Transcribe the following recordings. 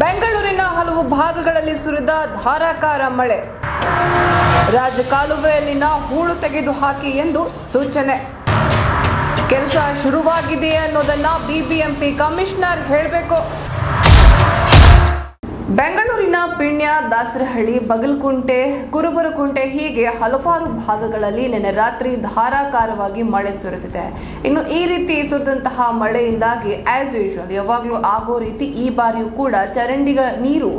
ಬೆಂಗಳೂರಿನ ಹಲವು ಭಾಗಗಳಲ್ಲಿ ಸುರಿದ ಧಾರಾಕಾರ ಮಳೆ. ರಾಜಕಾಲುವೆಯಲ್ಲಿನ ಹೂಳು ತೆಗೆದು ಹಾಕಿ ಎಂದು ಸೂಚನೆ. ಕೆಲಸ ಶುರುವಾಗಿದೆ ಅನ್ನೋದನ್ನ ಬಿಬಿಎಂಪಿ ಕಮಿಷನರ್ ಹೇಳಬೇಕು. ಬೆಂಗಳೂರಿನ ಪಿಣ್ಯ ದಾಸರಹಳ್ಳಿ, ಬಗಲ್ಕುಂಟೆ, ಕುರುಬರಕುಂಟೆ ಹೀಗೆ ಹಲವಾರು ಭಾಗಗಳಲ್ಲಿ ನಿನ್ನೆ ರಾತ್ರಿ ಧಾರಾಕಾರವಾಗಿ ಮಳೆ ಸುರಿದಿದೆ. ಇನ್ನು ಈ ರೀತಿ ಸುರಿದಂತಹ ಮಳೆಯಿಂದಾಗಿ ಆಸ್ ಯೂಶುವಲ್ ಯಾವಾಗಲೂ ಆಗೋ ರೀತಿ ಈ ಬಾರಿಯೂ ಕೂಡ ಚರಂಡಿಗಳ ನೀರು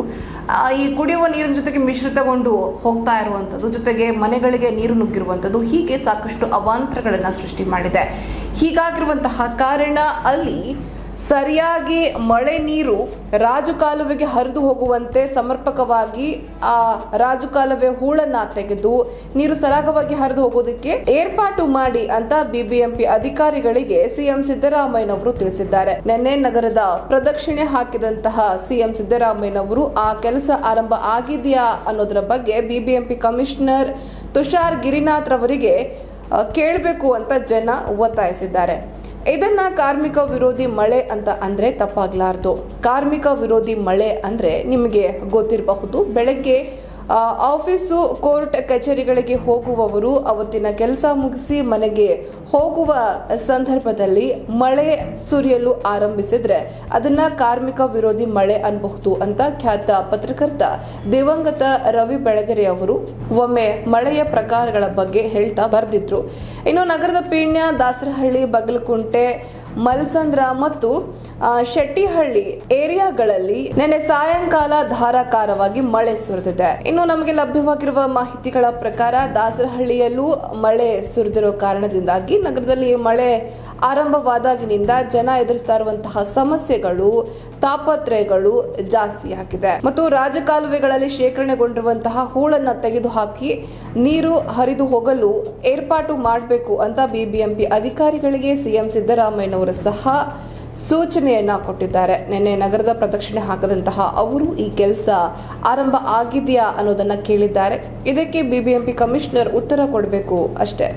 ಈ ಕುಡಿಯುವ ನೀರಿನ ಜೊತೆಗೆ ಮಿಶ್ರಿತಗೊಂಡು ಹೋಗ್ತಾ ಇರುವಂಥದ್ದು, ಜೊತೆಗೆ ಮನೆಗಳಿಗೆ ನೀರು ನುಗ್ಗಿರುವಂಥದ್ದು ಹೀಗೆ ಸಾಕಷ್ಟು ಅವಾಂತರಗಳನ್ನು ಸೃಷ್ಟಿ ಮಾಡಿದೆ. ಹೀಗಾಗಿರುವಂತಹ ಕಾರಣ ಅಲ್ಲಿ ಸರಿಯಾಗಿ ಮಳೆ ನೀರು ರಾಜಕಾಲುವೆಗೆ ಹರಿದು ಹೋಗುವಂತೆ ಸಮರ್ಪಕವಾಗಿ ಆ ರಾಜಕಾಲುವೆ ಹೂಳನ್ನ ತೆಗೆದು ನೀರು ಸರಾಗವಾಗಿ ಹರಿದು ಹೋಗೋದಕ್ಕೆ ಏರ್ಪಾಟು ಮಾಡಿ ಅಂತ ಬಿಬಿಎಂಪಿ ಅಧಿಕಾರಿಗಳಿಗೆ ಸಿಎಂ ಸಿದ್ದರಾಮಯ್ಯನವರು ತಿಳಿಸಿದ್ದಾರೆ. ನಿನ್ನೆ ನಗರದ ಪ್ರದಕ್ಷಿಣೆ ಹಾಕಿದಂತಹ ಸಿಎಂ ಸಿದ್ದರಾಮಯ್ಯನವರು ಆ ಕೆಲಸ ಆರಂಭ ಆಗಿದೆಯಾ ಅನ್ನೋದರ ಬಗ್ಗೆ ಬಿಬಿಎಂಪಿ ಕಮಿಷನರ್ ತುಷಾರ್ ಗಿರಿನಾಥ್ ರವರಿಗೆ ಕೇಳಬೇಕು ಅಂತ ಜನ ಒತ್ತಾಯಿಸಿದ್ದಾರೆ. ಇದನ್ನ ಕಾರ್ಮಿಕ ವಿರೋಧಿ ಮಳೆ ಅಂತ ಅಂದ್ರೆ ತಪ್ಪಾಗ್ಲಾರ್ದು. ಕಾರ್ಮಿಕ ವಿರೋಧಿ ಮಳೆ ಅಂದ್ರೆ ನಿಮಗೆ ಗೊತ್ತಿರಬಹುದು ಬೆಳಗ್ಗೆ ಆಫೀಸು, ಕೋರ್ಟ್ ಕಚೇರಿಗಳಿಗೆ ಹೋಗುವವರು ಅವತ್ತಿನ ಕೆಲಸ ಮುಗಿಸಿ ಮನೆಗೆ ಹೋಗುವ ಸಂದರ್ಭದಲ್ಲಿ ಮಳೆ ಸುರಿಯಲು ಆರಂಭಿಸಿದ್ರೆ ಅದನ್ನ ಕಾರ್ಮಿಕ ವಿರೋಧಿ ಮಳೆ ಅನ್ಬಹುದು ಅಂತ ಖ್ಯಾತ ಪತ್ರಕರ್ತ ದಿವಂಗತ ರವಿ ಬೆಳಗೆರೆ ಅವರು ಒಮ್ಮೆ ಮಳೆಯ ಪ್ರಕಾರಗಳ ಬಗ್ಗೆ ಹೇಳ್ತಾ ಬರೆದಿದ್ರು. ಇನ್ನು ನಗರದ ಪೀಣ್ಯ, ದಾಸರಹಳ್ಳಿ, ಬಗಲಕುಂಟೆ ಮಲ್ಸಂದ್ರ ಮತ್ತು ಶೆಟ್ಟಿಹಳ್ಳಿ ಏರಿಯಾಗಳಲ್ಲಿ ನಿನ್ನೆ ಸಾಯಂಕಾಲ ಧಾರಾಕಾರವಾಗಿ ಮಳೆ ಸುರಿದಿದೆ. ಇನ್ನು ನಮಗೆ ಲಭ್ಯವಾಗಿರುವ ಮಾಹಿತಿಗಳ ಪ್ರಕಾರ ದಾಸರಹಳ್ಳಿಯಲ್ಲೂ ಮಳೆ ಸುರಿದಿರೋ ಕಾರಣದಿಂದಾಗಿ ನಗರದಲ್ಲಿ ಮಳೆ ಆರಂಭವಾದಾಗಿನಿಂದ ಜನ ಎದುರಿಸ್ತಾ ಇರುವಂತಹ ಸಮಸ್ಯೆಗಳು, ತಾಪತ್ರಯಗಳು ಜಾಸ್ತಿಯಾಗಿದೆ ಮತ್ತು ರಾಜಕಾಲುವೆಗಳಲ್ಲಿ ಶೇಖರಣೆಗೊಂಡಿರುವಂತಹ ಹೂಳನ್ನ ತೆಗೆದುಹಾಕಿ ನೀರು ಹರಿದು ಹೋಗಲು ಏರ್ಪಾಟು ಮಾಡಬೇಕು ಅಂತ ಬಿಬಿಎಂಪಿ ಅಧಿಕಾರಿಗಳಿಗೆ ಸಿಎಂ ಸಿದ್ದರಾಮಯ್ಯನವರು ಸಹ ಸೂಚನೆಯನ್ನ ಕೊಟ್ಟಿದ್ದಾರೆ. ನಿನ್ನೆ ನಗರದ ಪ್ರದಕ್ಷಿಣೆ ಹಾಕದಂತಹ ಅವರು ಈ ಕೆಲಸ ಆರಂಭ ಆಗಿದೆಯಾ ಅನ್ನೋದನ್ನ ಕೇಳಿದ್ದಾರೆ. ಇದಕ್ಕೆ ಬಿಬಿಎಂಪಿ ಕಮಿಷನರ್ ಉತ್ತರ ಕೊಡಬೇಕು ಅಷ್ಟೇ.